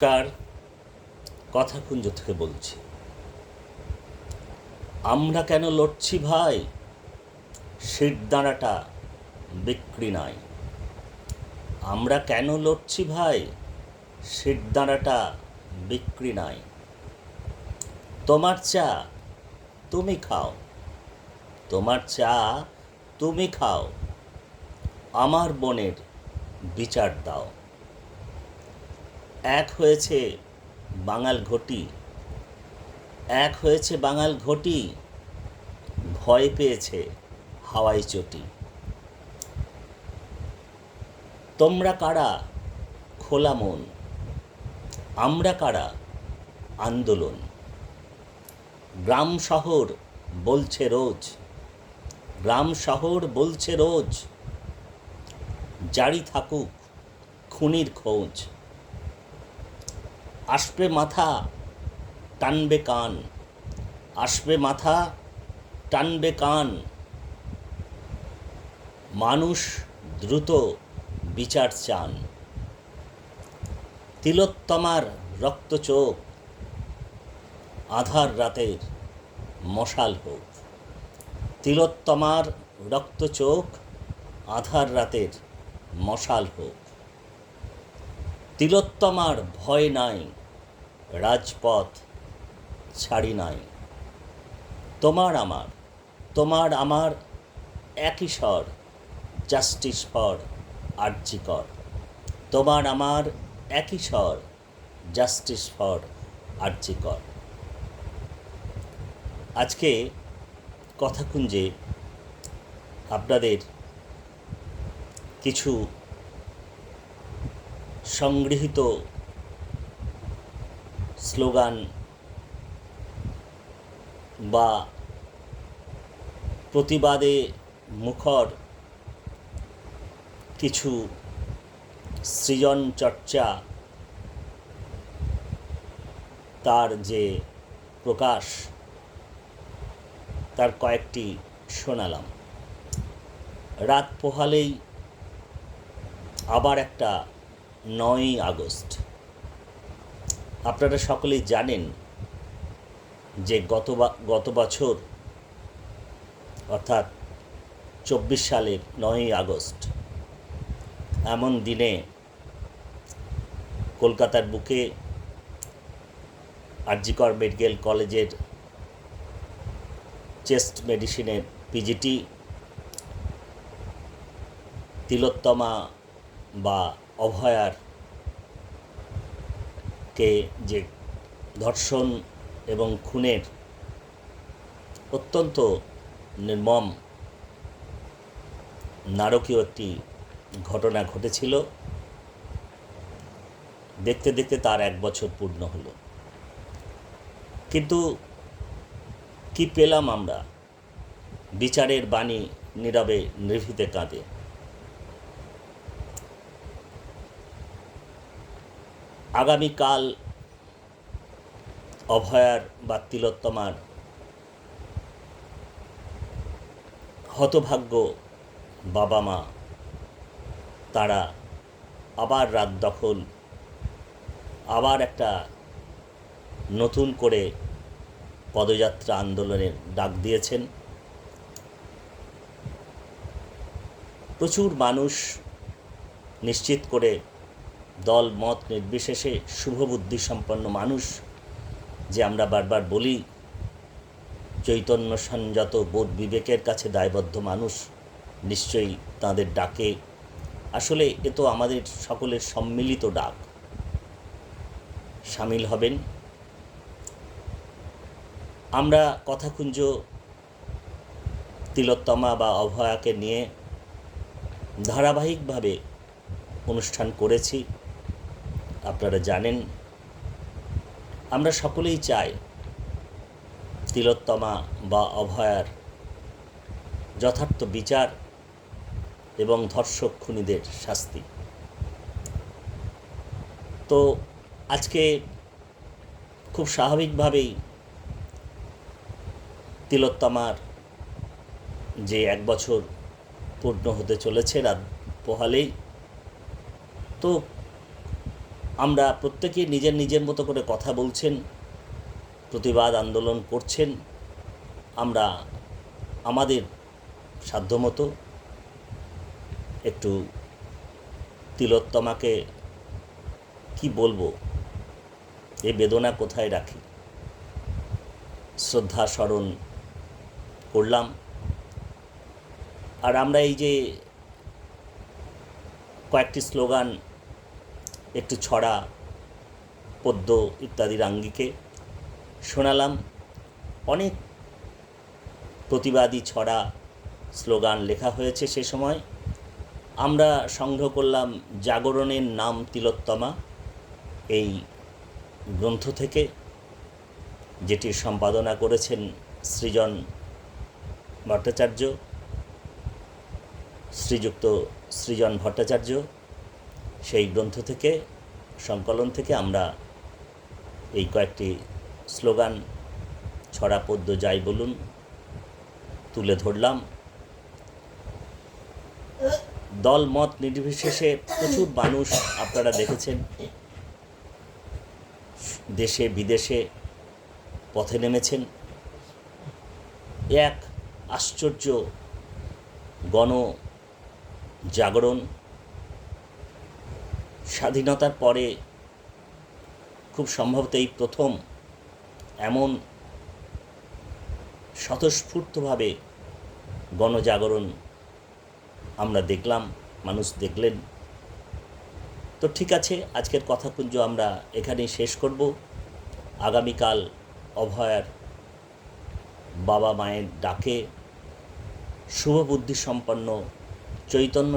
কার কথাকুঞ্জ থেকে বলছি। আমরা কেন লড়ছি ভাই? শিরদাঁড়াটা বিক্রি নাই। আমরা কেন লড়ছি ভাই? শিরদাঁড়াটা বিক্রি নাই। তোমার চা তুমি খাও। তোমার চা তুমি খাও। আমার বোনের বিচার দাও। এক হয়েছে বাঙাল ঘটি, এক হয়েছে বাঙাল ঘটি, ভয় পেয়েছে হাওয়াই চটি। তোমরা কারা খোলা মন? আমরা কারা আন্দোলন? গ্রাম শহর বলছে রোজ, গ্রাম শহর বলছে রোজ, জারি থাকুক খুনির খোঁজ। আসবে মাথা, টানবে কান। আসবে মাথা, টানবে কান। মানুষ দ্রুত বিচার চান। তিলোত্তমার রক্ত চোখ, আধার রাতের মশাল হোক। তিলোত্তমার রক্ত চোখ, আধার রাতের মশাল হোক। তিলোত্তমার ভয় নাই রাজপথ ছাড়ি নাই। তোমার আমার তোমার আমার একই স্বর জাস্টিস ফর আর্জিকর তোমার আমার একই স্বর জাস্টিস ফর আর্জিকর আজকে কথাকুঞ্জে আপনাদের কিছু সংগৃহীত স্লোগান বা প্রতিবাদে মুখর কিছু সৃজন চর্চা, তার যে প্রকাশ, তার কয়েকটি শোনালাম। রাত পোহালেই আবার একটা নয়ই আগস্ট। আপনারা সকলেই জানেন যে গত গত বছর, অর্থাৎ চব্বিশ সালের নয়ই আগস্ট, এমন দিনে কলকাতার বুকে আরজিকর মেডিকেল কলেজের চেস্ট মেডিসিনের পিজিটি তিলোত্তমা বা অভয়ার কে যে ধর্ষণ এবং খুনের অত্যন্ত নির্মম নারকীয় একটি ঘটনা ঘটেছিল। দেখতে দেখতে তার এক বছর পূর্ণ হলো। কিন্তু কি পেলাম আমরা? বিচারের বাণী নীরবে নিভৃতে কাঁদে। আগামীকাল অভয়ার বা তিলোত্তমার হতভাগ্য বাবা মা, তারা আবার রাত দখল, আবার একটা নতুন করে পদযাত্রা আন্দোলনের ডাক দিয়েছেন। প্রচুর মানুষ নিশ্চিত করে দল, মত নির্বিশেষে শুভবুদ্ধি সম্পন্ন মানুষ যে আমরা বারবার বলি, চৈতন্য সংযত বোধ বিবেকের কাছে দায়বদ্ধ মানুষ, নিশ্চয়ই তাদের ডাকে। আসলে এ তো আমাদের সকলের সম্মিলিত ডাক। সামিল হবেন। আমরা কথাকুঞ্জ তিলোত্তমা বা অভয়াকে নিয়ে ধারাবাহিকভাবে অনুষ্ঠান করেছি। আপনারা জানেন, আমরা সকলেই চাই তিলোত্তমা বা অভয়ার যথার্থ বিচার এবং ধর্ষক খুনিদের শাস্তি। তো আজকে খুব স্বাভাবিকভাবেই তিলোত্তমার যে এক বছর পূর্ণ হতে চলেছে রাত পোহালেই, তো আমরা প্রত্যেকে নিজের নিজের মতো করে কথা বলছেন, প্রতিবাদ, আন্দোলন করছেন। আমরা আমাদের সাধ্যমতো একটু তিলোত্তমাকে কি বলব? এই বেদনা কোথায় রাখি? শ্রদ্ধা স্মরণ করলাম। আর আমরা এই যে কয়েকটি স্লোগান একটু ছড়া পদ্য ইত্যাদির আঙ্গিকে শোনালাম। অনেক প্রতিবাদী ছড়া স্লোগান লেখা হয়েছে সে সময়। আমরা সংগ্রহ করলাম জাগরণের নাম তিলোত্তমা, এই গ্রন্থ থেকে যেটি সম্পাদনা করেছেন সৃজন ভট্টাচার্য, শ্রীযুক্ত সৃজন ভট্টাচার্য। সেই গ্রন্থ থেকে, সংকলন থেকে আমরা এই কয়েকটি স্লোগান, ছড়া পদ্য যাই বলুন, তুলে ধরলাম। দল মত নির্বিশেষে প্রচুর মানুষ আপনারা দেখেছেন। দেশে, বিদেশে পথে নেমেছেন। এক আশ্চর্য গণ জাগরণ স্বাধীনতার পরে খুব সম্ভবত এই প্রথম এমন স্বতঃস্ফূর্তভাবে গণজাগরণ আমরা দেখলাম, মানুষ দেখলেন। তো ঠিক আছে, আজকের কথাকুঞ্জ আমরা এখানেই শেষ করব। আগামীকাল অভয়ার বাবা মায়ের ডাকে শুভবুদ্ধি সম্পন্ন চৈতন্য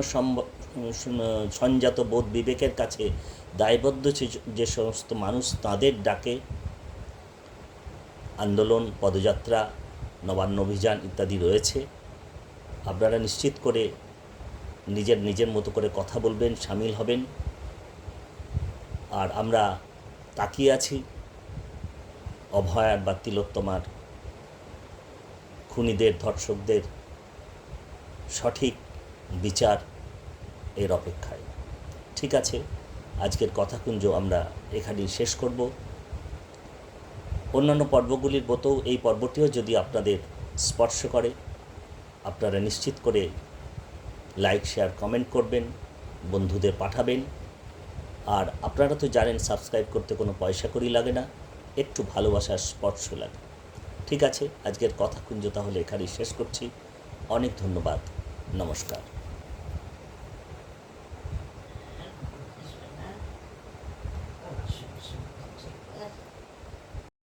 সঞ্জাত বোধ বিবেকের কাছে দায়বদ্ধ যে- সমস্ত মানুষ তাদের ডাকে। আন্দোলন, পদযাত্রা, নবান্ন অভিযান ইত্যাদি রয়েছে। আপনারা নিশ্চিত করে নিজের নিজের মতো করে কথা বলবেন, সামিল হবেন। আর আমরা তাকিয়ে আছি অভয়ার বা তিলোত্তমার খুনিদের, ধর্ষকদের সঠিক বিচার এর অপেক্ষায়। ঠিক আছে, আজকের কথাকুঞ্জ আমরা এখানেই শেষ করব। অন্যান্য পর্বগুলির মতো এই পর্বটিও যদি আপনাদের স্পর্শ করে, আপনারা নিশ্চিত করে লাইক, শেয়ার, কমেন্ট করবেন, বন্ধুদের পাঠাবেন। আর আপনারা তো জানেন, সাবস্ক্রাইব করতে কোনো পয়সা করি লাগে না, একটু ভালোবাসার স্পর্শ লাগে। ঠিক আছে, আজকের কথা কুঞ্জ তাহলে এখানেই শেষ করছি। অনেক ধন্যবাদ, নমস্কার।